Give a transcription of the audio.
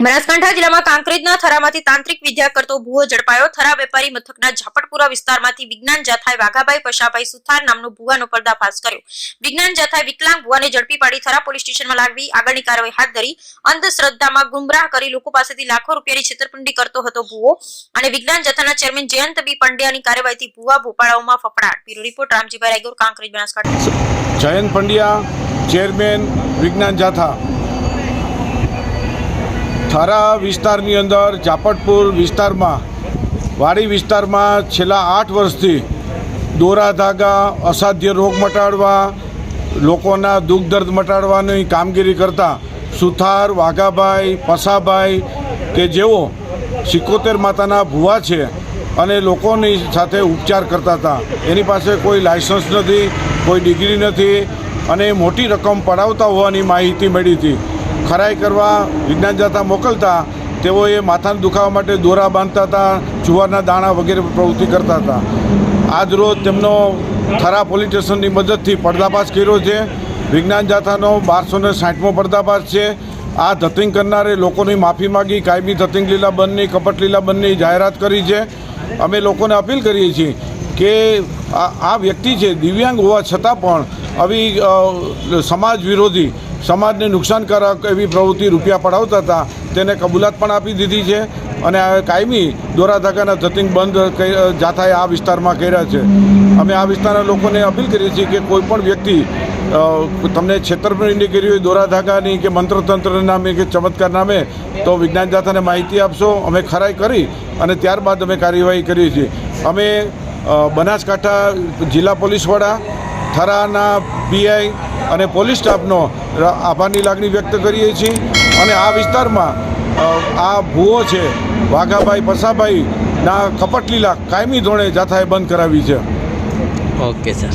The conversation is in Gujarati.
બનાસકાંઠા જિલ્લામાં કાંકરેજના થરામાંથી તાંત્રિક વિદ્યા કરતો ભૂવો ઝડપાયો. થરા વેપારી મથકના ઝાપટપુરા વિસ્તારમાંથી વિજ્ઞાન જાથાએ વાઘાભાઈ પશાભાઈ સુથાર નામનો ભૂવાનો પર્દાફાશ કર્યો. વિજ્ઞાન જાથાએ વિકલાંગ ભૂવાને ઝડપી પાડી થરા પોલીસ સ્ટેશનમાં લાવી આગળની કાર્યવાહી હાથ ધરી. અંધશ્રદ્ધામાં ગુમરાહ કરી લોકો પાસેથી લાખો રૂપિયાની છેતરપિંડી કરતો હતો ભૂવો અને વિજ્ઞાન જથાના ચેરમેન જયંત બી પંડ્યાની કાર્યવાહીથી ભૂવા ભોપાળાઓમાં ફફડાટ. Bureau report Ramjibhai Raygor, Kankrej, Banaskantha. Jayant Pandya, chairman Vigyan Jatha. Thara વિસ્તારની અંદર, જાપટપુર વિસ્તારમાં, વાડી વિસ્તારમાં છેલ્લા આઠ વર્ષથી દોરા ધાગા, અસાધ્ય રોગ મટાડવા, લોકોના દુઃખ દર્દ મટાડવાની કામગીરી કરતા સુથાર વાઘાભાઈ પસાભાઈ કે જેઓ સિકોતેર માતાના ભુવા છે અને લોકોની સાથે ઉપચાર કરતા હતા. એની પાસે કોઈ લાયસન્સ નથી, કોઈ ડિગ્રી નથી અને મોટી રકમ પડાવતા હોવાની માહિતી મળી હતી. ખરાઈ કરવા વિજ્ઞાન જાતા મોકલતા, તેઓએ માથાને દુખાવા માટે દોરા બાંધતા હતા, જુવારના દાણા વગેરે પ્રવૃત્તિ કરતા હતા. આજરોજ તેમનો થરા પોલીસ સ્ટેશનની મદદથી પર્દાફાશ કર્યો છે. વિજ્ઞાન જાથાનો બારસો ને સાઠમો પર્દાફાશ છે. આ ધતિંગ કરનારે લોકોની માફી માગી, કાયમી ધતિંગ લીલા બંધની, કપટ લીલા બંધની જાહેરાત કરી છે. અમે લોકોને અપીલ કરીએ છીએ કે આ વ્યક્તિ છે, દિવ્યાંગ હોવા છતાં પણ આવી સમાજ વિરોધી સમાજને નુકસાનકારક એવી પ્રવૃત્તિ રૂપિયા પડાવતા હતા, તેને કબૂલાત પણ આપી દીધી છે અને કાયમી દોરા ધાગાના ધતિંગ બંધ જાથાએ આ વિસ્તારમાં કર્યા છે. અમે આ વિસ્તારના લોકોને અપીલ કરીએ છીએ કે કોઈપણ વ્યક્તિ તમને છેતરપિંડી કરી હોય દોરા ધાગાની કે મંત્રતંત્ર નામે કે ચમત્કાર નામે, તો વિજ્ઞાન જાથાને માહિતી આપશો, અમે ખરાઈ કરી અને ત્યારબાદ અમે કાર્યવાહી કરીએ છીએ. અમે બનાસકાંઠા જિલ્લા પોલીસ વડા થરાના પીઆઈ અને પોલીસ સ્ટાફનો આભારની લાગણી વ્યક્ત કરીએ છીએ. અને આ વિસ્તારમાં આ ભૂવો છે, વાઘાભાઈ પસાભાઈના કપટલીલા કાયમી ધોરણે જાથાએ બંધ કરાવી છે. Okay, sir.